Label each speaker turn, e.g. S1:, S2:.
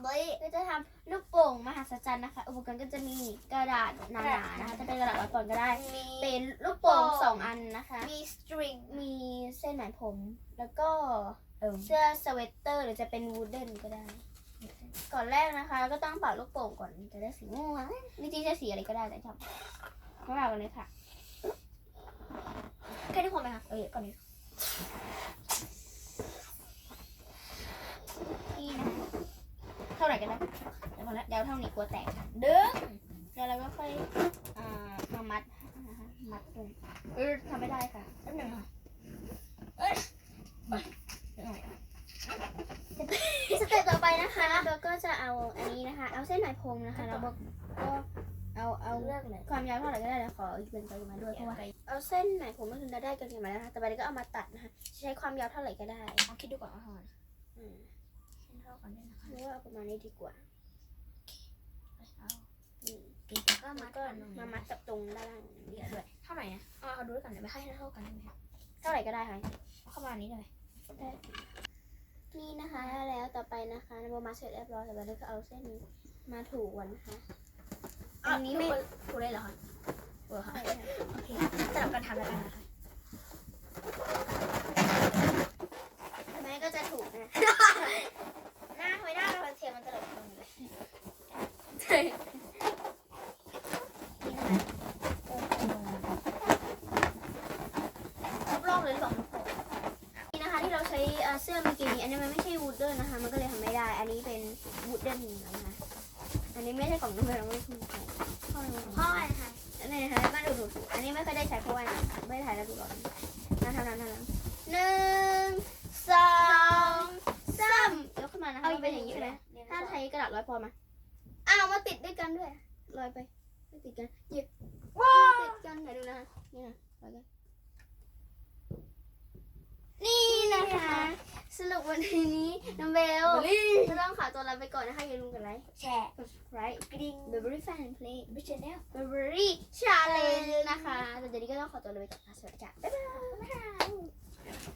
S1: เบยก็จะทำลูกโป่งมหัศจรรย์นะคะ อุปกรณ์ก็จะมีกระดาษหนาๆนะคะจะเป็นกระดาษร้อยปอนด์ก็ได้
S2: มี
S1: เป็นลูกโป่งสองอันนะคะ
S2: มีสตริง
S1: มีเส้นไหมผม แล้วก็
S2: เออ
S1: เสื้อสเวตเตอร์หรือจะเป็นวูดเดนก็ได้ ก่อนแรกนะคะ ก็ต้องเป่าลูกโป่งก่อนจะได้สีม่วงจริงๆจะสีอะไรก็ได้แต่ชอบมาเป่ากันเลยค่ะ
S2: แค่ที่คนไหมคะ
S1: เอ้ยก่อนนี้นี่นะคะเท่าไหร่กันนะเดี๋ยว พอละเดี๋ยวเท่านี้กลัวแตกค่ะดึงเดี๋ยวเราก็ค่อยอ่ามามัดนะคะมัดเลยเออทำไม่ได้ค่ะ
S2: แป๊บหนึงค่ะ
S1: สเต็ปต่อไปนะคะเราก็จะเอาอันนี้นะคะ เอาเส้นไหมพรมนะคะแล้วก็ก็เอาเอา
S2: เลือกเลย
S1: ความยาวเท่าไหร่ก็ได้แล้วขออีกเป็นตัวมาด้วยเพราะว่าเอาเส้นไหมพรมก็คือเราได้กันมาแล้วนะคะแต่ไปก็เอามาตัดนะคะใช้ความยาวเท่าไหร่ก็ได้
S2: เอาคิดดูก่อนว่าเท่าไหร่
S1: อืม
S2: ให้เท่ากันด้วยนะคะ
S1: หรือว่าเอาประมาณนี้ดีกว่า
S2: เอา
S1: อืม
S2: ปี กแล้วก็
S1: แล้ว
S2: มัด
S1: ก็
S2: กันตรงนี้
S1: มามัดกับตรงด้านล่างเดียวด้วย
S2: เท่าไหร่นะเอาเอาดูด้วยกันเดี๋ยวไปให้เท่ากันได้ไหมคะ
S1: เท่าไหร่ก็ได้ค่ะ
S2: เอาเข้ามาอันนี้เลย
S1: นี่นะคะแล้วต่อไปนะคะเรามาเสร็จเรียบร้อยแล้วเราก็เอาเส้นนี้มาถูกวันนะคะ
S2: อันนี้ไม่ถูเลยเหรอคะเออค่ะ
S1: ใช่ค่ะ
S2: โอเคสลับกันทำแล้วกันนะคะ
S1: แม่ก็จะถูกนะ หน้าทำไมหน้าเราเทียมมันตลกตรงนี้เลยนี่นะคะรอบๆเลยสองนี่นะคะที่เราใช้ เสื้อเมื่อกี้นี้อันนี้มันไม่ใช่วูดเดิลนะคะ มันก็เลยทำไม่ได้ อันนี้เป็นวูดเดิลนะคะ อันนี้ไม่ใช่ของน้องเบลน้องไม่ใช้ข้อหนึ่ง
S2: พราะอะไรคะ
S1: อันนี้นะคะมาดูดูดอันนี้ไม่เคยได้ใช้เพราะว่าไม่ได้ถ่ายแล้วดูก่อนนะทำนั้นทำนั้นหนึ่งสองสามยกขึ้นมานะคะมันเป็นอย่างนี้เลยถ้าใช้กระดาษร้อยพอมาอ้าวมาติดด้วยกันด้วยลอยไปไม่ติดกันหยิบว้าติดกันไหนดูนะคะนี่นะลอยกันนะคะ สรุปวันนี้น้องเบลจะต้องขอตัวลาไปก่อนนะคะอย่าลืมกดไลค์
S2: แชร์
S1: subscribe
S2: กระดิ่ง
S1: Burberry Fan Play
S2: บิชแนล
S1: Burberry Challenge นะคะแต่เดี๋ยวนี้ก็ต้องขอตัวลาไปก่อนค่ะสวัสดีค่ะบ๊ายบาย